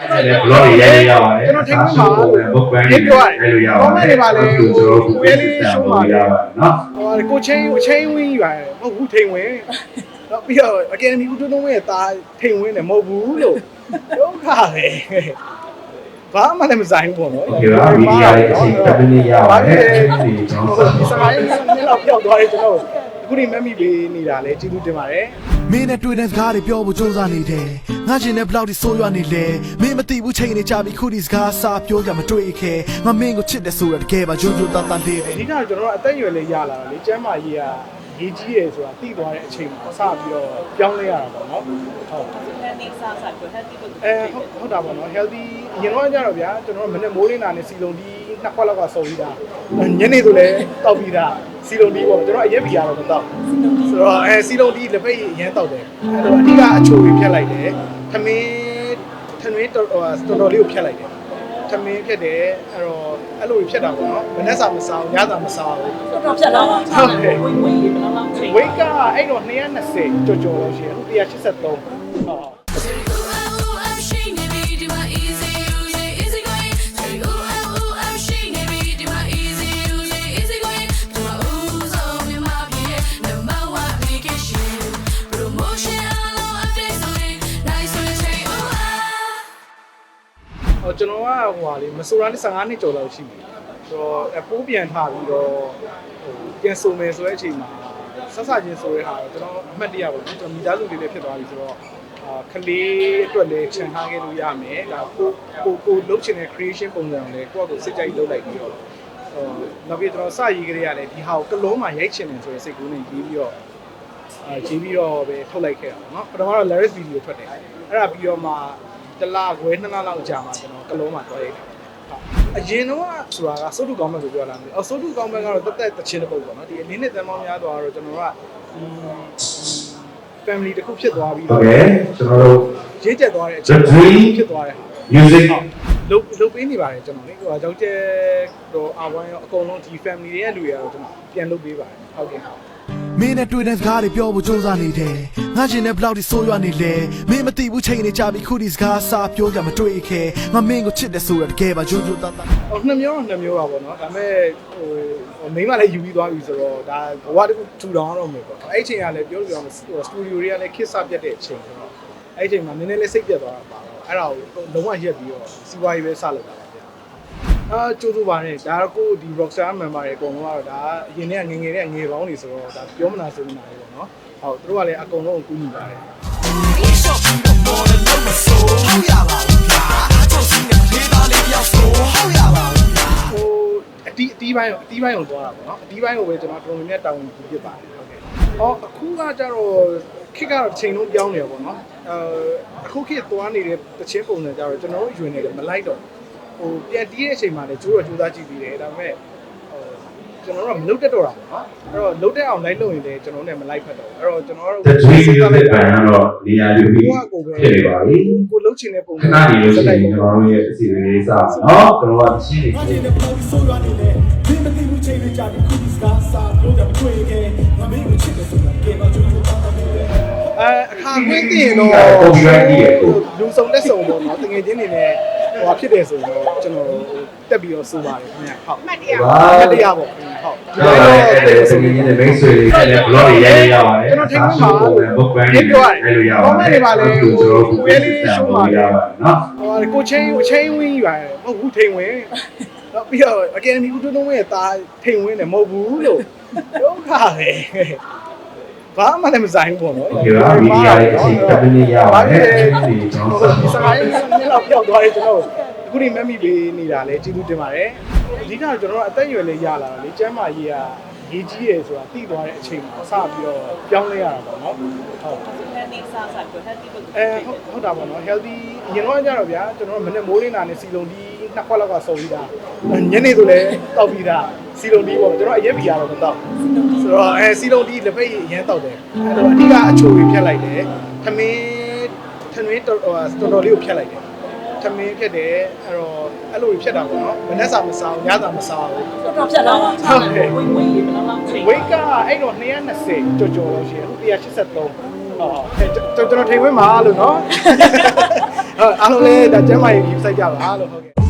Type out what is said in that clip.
အဲ့ဒါ blog တွေရိုက်ရပါတယ်ကျွန်တော်ထင်မှာ book brand တွေရိုက်လို့ရပါတယ် comment တွေပါလေကျွန်တော်ကိုယ်လေးရှုံးပါရပါတယ်နော်ဟိုကိုချင်းကိုချင်းဝင်းကြီးပါတယ်ဟုတ်ဘူးထိန်ဝင်တော့ပြီးတော့ academy ဦးတွန်းဝင်းရဲ့ตาထိန်ဝင်တယ်မဟုတ်ဘူးလို့ဒုက္ခပဲဘာမှလည်းမဆိုင်ဘူးပေါ့နော်ဒီကဗီဒီယိုလေးအစီအစဉ်လေးရပါတယ်ဒီကျွန်တော်စကားရင်းနဲ့တော့ပြောက်သွားတယ်ကျွန်တော်အခုဒီမမ်မီပေးနေတာလဲကျေးဇူးတင်ပါတယ် မင်းနဲ့တွေ့တဲ့စကားတွေပြောဖို့စူးစမ်းနေတယ်ငါချင်းနဲ့ဘလောက်ထိဆိုးရွားနေလဲမင်းမသိဘူးချိန်နေကြပြီခုဒီစကားစာပြောကြမတွေ့ခဲ့ငါမင်းကိုချစ်တယ်ဆိုရတကယ်ပါဂျိုဂျိုတန်တန်လေးတယ်အဓိကတော့ကျွန်တော်တို့အသက်အရွယ်လေးရလာတာလေကျမ်းမာရေးက ရေးကြီးရယ်ဆိုတာသိသွားတဲ့အချိန်မှာစပြီးတော့ပြောင်းလဲရတာပေါ့နော်ဟုတ် healthy စားစားကို healthy ကိုအဲဟုတ်ဟုတ်တာပေါ့နော် healthy အရင်တော့ကြတော့ဗျာကျွန်တော်တို့မနေ့မိုးလင်းတာနဲ့စီလုံးဒီနှစ်ခွက်လောက်ကစုံပြီးတာညနေဆိုလည်းတောက်ပြီးတာစီလုံးဒီပေါ့ကျွန်တော်အရက်ပီရတော့မတောက်ဆိုတော့အဲစီလုံးဒီလက်ဖက်ရည်အရင်တောက်တယ်အဲတော့အဓိကအချိုတွေဖြတ်လိုက်တယ်ထမင်းထမင်းတော်တော်တော်လေးကိုဖြတ်လိုက်တယ် ထမင်းဖြတ်တယ်အဲ့တော့အဲ့လိုဖြတ်တာပေါ့နော်မနေ့စာမစားဘူးညစာမစားဘူးတော်တော်ဖြတ်တော့ဟုတ်ကဲ့ဝိတ်ဝိတ်ဘယ်လောက်လောက်ချိန်ဝိတ်ကအဲ့တော့220ကြော်ကြော်လို့ရှိရင်အခု183ဟုတ် ဟောကျွန်တော်ကဟိုဟာလေမဆိုရာနဲ့15နှစ်ကျော်လောက်ရှိပြီဆိုတော့အပိုးပြန်ထားပြီးတော့ဟိုပြန်စုံမယ်ဆိုတဲ့အချိန်မှာဆက်ဆချင်းဆိုတဲ့ဟာတော့ကျွန်တော်အမှတ်တရပါဘူးကျွန်တော်မိသားစုလေးလေးဖြစ်သွားပြီဆိုတော့အာကလေးအတွက်လည်းခြံထားခဲ့လို့ရမယ်ဒါကိုကိုကိုလုပ်ချင်တဲ့ creation ပုံစံကိုလည်းကိုယ့်အကိုစိတ်ကြိုက်လုပ်လိုက်ပြီးတော့ဟိုနောက်ပြီးကျွန်တော်စရေးကလေးရတယ်ဒီဟာကိုကလုံးမှရိုက်ချင်တယ်ဆိုတဲ့စိတ်ကူးနဲ့ရေးပြီးတော့အာဂျီပြီးတော့ပဲထုတ်လိုက်ခဲ့တာပေါ့နော်ပထမတော့ Laris video ထွက်တယ်အဲ့ဒါပြီးတော့မှ တစ်လခွဲနှစ်လလောက်ကြာမှကျွန်တော်ကလုံးမှာတွားရိုက်တယ်အရင်တော့ဆိုတာကစုတုကောင်းမဲ့ဆိုပြောလာတယ်။အစုတုကောင်းမဲ့ကတော့တက်တက်တချင်းတစ်ပုဒ်ပေါ့နော်။ဒီအလင်းနဲ့တန်ပေါင်းများသွားတော့ကျွန်တော်က family တစ်ခုဖြစ်သွားပြီးတော့ကျွန်တော်တို့ရေးကျက်သွားတဲ့အချိန်ဖြစ်သွားတဲ့ဟာ music လုတ်လုတ်ပေးနေပါတယ်ကျွန်တော်လေဟိုကြောက်ကျက်တော့အဝိုင်းရောအကုန်လုံးဒီ family တွေရဲ့လူတွေကတော့ကျွန်တော်ပြန်လုတ်ပေးပါတယ်ဟုတ်ကဲ့ မင်းနဲ့တွေ့တဲ့စကားတွေပြောဖို့စူးစမ်းနေတယ်ငါချင်းနဲ့ဘလောက်ထိဆိုးရွားနေလဲမင်းမသိဘူးချိန်နေကြပြီခုဒီစကားစာပြောကြမတွေ့ခဲ့ငါမင်းကိုချစ်တယ်ဆိုရတကယ်ပါဂျိုဂျိုတန်တန်ဟိုနှစ်မျိုးတော့နှစ်မျိုးပါပေါ့နော်ဒါပေမဲ့ဟိုဟိုမိန်းမလည်းယူပြီးသွားပြီဆိုတော့ဒါဘဝတစ်ခုထူထောင်တော့မယ်ပေါ့အဲ့အချိန်ကလည်းပြောလို့ပြောမယ်ဟိုစတူဒီယိုတွေကလည်းခစ်စပြတ်တဲ့အချိန်ဆိုတော့အဲ့အချိန်မှာနည်းနည်းလေးစိတ်ပြတ်သွားတာပါတော့အဲ့ဒါကိုလုံးဝရက်ပြီးတော့စီးပွားရေးပဲစလုပ်တာပါဗျာ အာကျိုးကျိုးပါနဲ့ဒါကကိုဒီ Rockstar member တွေအကုန်လုံးကတော့ဒါအရင်ကငယ်ငယ်တဲ့ငယ်ပေါင်းတွေဆိုတော့ဒါပြောမနာဆိုမနာတွေပေါ့နော်ဟုတ်သူတို့ကလည်းအကုန်လုံးကိုကူညီပါတယ်ဟုတ်ရပါဘူးဗျာကြောက်စီနဲ့ဒေတာလေးတယောက်ဆိုဟုတ်ရပါဘူးဗျာဟိုအတီးအတီးပိုင်းကိုအတီးပိုင်းကိုသွားတာပေါ့နော်အတီးပိုင်းကိုပဲကျွန်တော်တော်တော်များများတောင်းယူဖြစ်ပါတယ်ဟုတ်ကဲ့။အော်အခုကကြတော့ခစ်ကတော့ချိန်လုံးပြောင်းနေရပေါ့နော်။အဲအခုခစ်သွားနေတဲ့တချင်းပုံစံကြတော့ကျွန်တော်တို့ယူနေတယ်မလိုက်တော့ ဟိုပြန်တီးတဲ့အချိန်မှာလည်းကျိုးတော့ကျိုးစားကြည့်ပြီးတယ်ဒါပေမဲ့ဟိုကျွန်တော်တို့ကမလုတ်တက်တော့တာပေါ့နော်အဲ့တော့လုတ်တက်အောင်လိုက်လုပ်ရင်လည်းကျွန်တော်တို့လည်းမလိုက်ဖက်တော့အဲ့တော့ကျွန်တော်တို့ကဒီလိုမျိုးတဲ့ပိုင်းကတော့နေရာယူပြီးဖြစ်နေပါပြီကိုလုတ်ချင်တဲ့ပုံစံခဏနေလို့ရှိရင်ကျွန်တော်တို့ရဲ့အစီအစဉ်လေးစပါနော်ကျွန်တော်ကရှင်းနေတယ်ဆိုရနေတယ်ဒီမသိဘူးချိန်လေးကြာပြီးခုဒီစကားစာလို့တော့မတွေ့ခဲ့ငါမင်းကိုချစ်တယ်ဆိုတာကဲတော့ကျွန်တော်တို့တော့တယ်အဲအခါခွင့်တင်တော့လူစုံလက်စုံပေါ့နော်တကယ်ချင်းနေနဲ့ ဟိုဖြစ်တယ်ဆိုရင်တော့ကျွန်တော်တက်ပြီးတော့စိုးပါတယ်ခင်ဗျာဟုတ်မှတ်တရပါ အမှတ်တရပေါ့ဟုတ်ကျွန်တော်အဲ့ဒါစနေနေ့မိတ်ဆွေတွေနဲ့ blog တွေရိုက်ရပါတယ်ကျွန်တော်ထိန်းမှာ book brand တွေရိုက်လို့ရပါတယ်ကျွန်တော်ကိုယ်ကိုယ်ကိုရပါနော်ဟိုကိုချင်းကိုချင်းဝင်းကြီးပါတယ်မဟုတ်ဘူးထိန်ဝင်းတော့ပြီးတော့ academy ဦးတွန်းတွန်းဝင်းရဲ့ตาထိန်ဝင်းတယ်မဟုတ်ဘူးလို့ဒုက္ခပဲ ဘာမှလည်းမဆိုင်ဘူးပေါ့နော်ဒီကဗီဒီယိုရဲ့အချိန်တစ်မိနစ်ရပါတယ်ဒီကျွန်တော်ဒီစကားရင်းနည်းတော့ပျောက်သွားတယ်ကျွန်တော်အခုဒီမက်မိပေးနေတာလဲကျေးဇူးတင်ပါတယ်အဓိကတော့ကျွန်တော်အသက်အရွယ်လေးရလာတာလေကျမ်းမာရေးကရေးကြီးရယ်ဆိုတာသိသွားတဲ့အချိန်မှာစပြီးတော့ပြောင်းလဲရတာပေါ့နော်ဟုတ်အဲဟုတ်တာပေါ့နော် healthy ရင်တော့ကြတော့ဗျာကျွန်တော်မနေ့မိုးလင်းတာနဲ့စီလုံးဒီနှစ်ခွက်လောက်ကစုံပြီးသားညနေဆိုလဲတောက်ပြီးသားစီလုံးဒီပေါ့ကျွန်တော်အရက်ပီရတော့မတောက်စီလုံးဒီ ဆိုတော့အဲစီလုံးဒီလက်ဖက်ရည်အရင်တောက်တယ်အဲတော့အဓိကအချိုတွေဖြတ်လိုက်တယ်ထမင်းထမင်းတော်တော်တော်လေးကိုဖြတ်လိုက်တယ်ထမင်းဖြတ်တယ်အဲ့တော့အဲ့လိုဖြတ်တာပေါ့နော်မနေ့စာမစားဘူးညစာမစားဘူးတော်တော်ဖြတ်တော့ဟုတ်ကဲ့ဝိတ်ဝိတ်ဘယ်လောက်လောက်ချိန်ဝိတ်ကအဲ့တော့220ကြော်ကြော်လို့ရှိရင်အခု183ဟုတ်ဟုတ်ကျွန်တော်ထိန်ဝင်းမှာလို့နော်ဟုတ်အားလုံးလည်းဒါကျမ်းမာရေး view site ကြပါလို့ဟုတ်ကဲ့